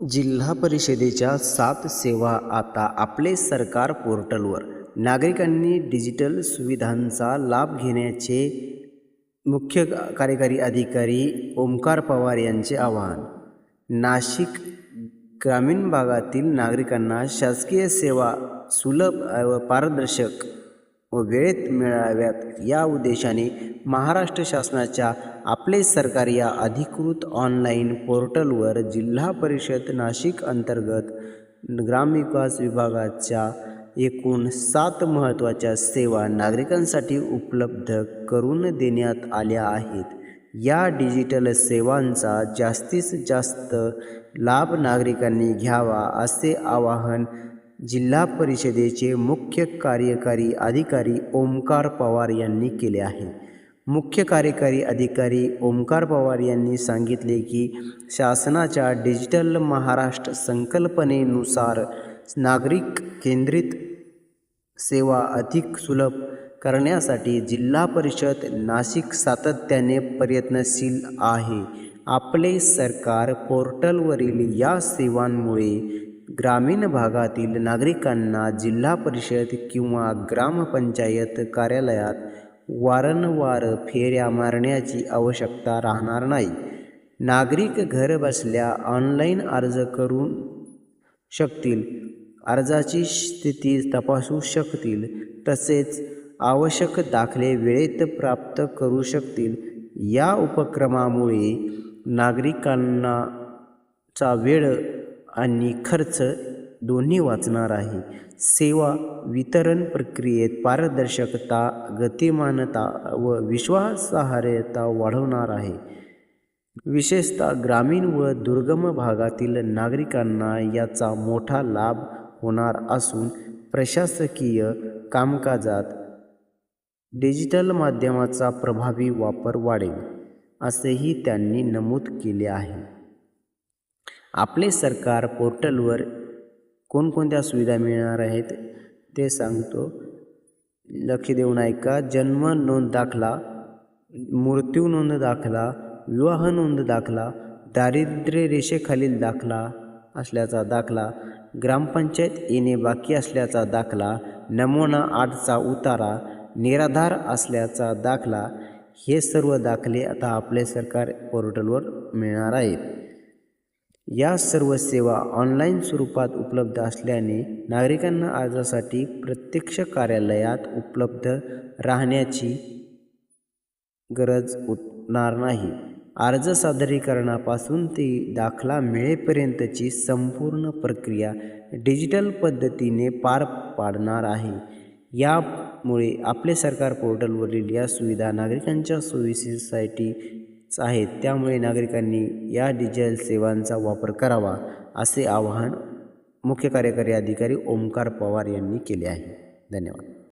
जिल्हा परिषदेच्या सात सेवा आता आपले सरकार पोर्टलवर. नागरिकांनी डिजिटल सुविधांचा लाभ घेण्याचे मुख्य कार्यकारी अधिकारी ओमकार पवार यांचे आवाहन. नाशिक ग्रामीण भागातील नागरिकांना शासकीय सेवा सुलभ व पारदर्शक व वेळेत मिळाव्यात या उद्देशाने महाराष्ट्र शासनाच्या आपले सरकार या अधिकृत ऑनलाईन पोर्टलवर जिल्हा परिषद नाशिक अंतर्गत ग्रामविकास विभागाच्या एकूण सात महत्त्वाच्या सेवा नागरिकांसाठी उपलब्ध करून देण्यात आल्या आहेत. या डिजिटल सेवांचा जास्तीत जास्त लाभ नागरिकांनी घ्यावा असे आवाहन जिल्हा परिषदेचे मुख्य कार्यकारी अधिकारी ओमकार पवार यांनी केले आहे. मुख्य कार्यकारी अधिकारी ओमकार पवार यांनी सांगितले की शासनाच्या डिजिटल महाराष्ट्र संकल्पनेनुसार नागरिक केंद्रित सेवा अधिक सुलभ करण्यासाठी जिल्हा परिषद नाशिक सातत्याने प्रयत्नशील आहे. आपले सरकार पोर्टलवरील या सेवांमुळे ग्रामीण भागातील नागरिकांना जिल्हा परिषद किंवा ग्रामपंचायत कार्यालयात वारंवार फेऱ्या मारण्याची आवश्यकता राहणार नाही. नागरिक घरबसल्या ऑनलाईन अर्ज करू शकतील अर्जाची स्थिती तपासू शकतील तसेच आवश्यक दाखले वेळेत प्राप्त करू शकतील. या उपक्रमामुळे नागरिकांना चा वेळ आणि खर्च दोन्ही वाचणार आहे. सेवा वितरण प्रक्रियेत पारदर्शकता गतिमानता व विश्वासार्हता वाढवणार आहे. विशेषतः ग्रामीण व दुर्गम भागातील नागरिकांना याचा मोठा लाभ होणार असून प्रशासकीय कामकाजात डिजिटल माध्यमाचा प्रभावी वापर वाढेल असेही त्यांनी नमूद केले आहे. आपले सरकार पोर्टलवर कोणकोणत्या सुविधा मिळणार आहेत ते सांगतो. लक्ष देऊन ऐका. जन्म नोंद दाखला मृत्यू नोंद दाखला विवाह नोंद दाखला दारिद्र्य रेषेखालील दाखला असल्याचा दाखला ग्रामपंचायत येणे बाकी असल्याचा दाखला नमुना आठचा उतारा निराधार असल्याचा दाखला हे सर्व दाखले आता आपले सरकार पोर्टलवर मिळणार आहेत. या सर्व सेवा ऑनलाईन स्वरूपात उपलब्ध असल्याने नागरिकांना अर्जासाठी प्रत्यक्ष कार्यालयात उपलब्ध राहण्याची गरज उठणार नाही. अर्ज सादरीकरणापासून ते दाखला मिळेपर्यंतची संपूर्ण प्रक्रिया डिजिटल पद्धतीने पार पाडणार आहे. यामुळे आपले सरकार पोर्टलवरील या सुविधा नागरिकांच्या सोयीसाठी आहेत. त्यामुळे नागरिकांनी या डिजिटल सेवांचा वापर करावा असे आवाहन मुख्य कार्यकारी अधिकारी ओमकार पवार यांनी केले आहे. धन्यवाद.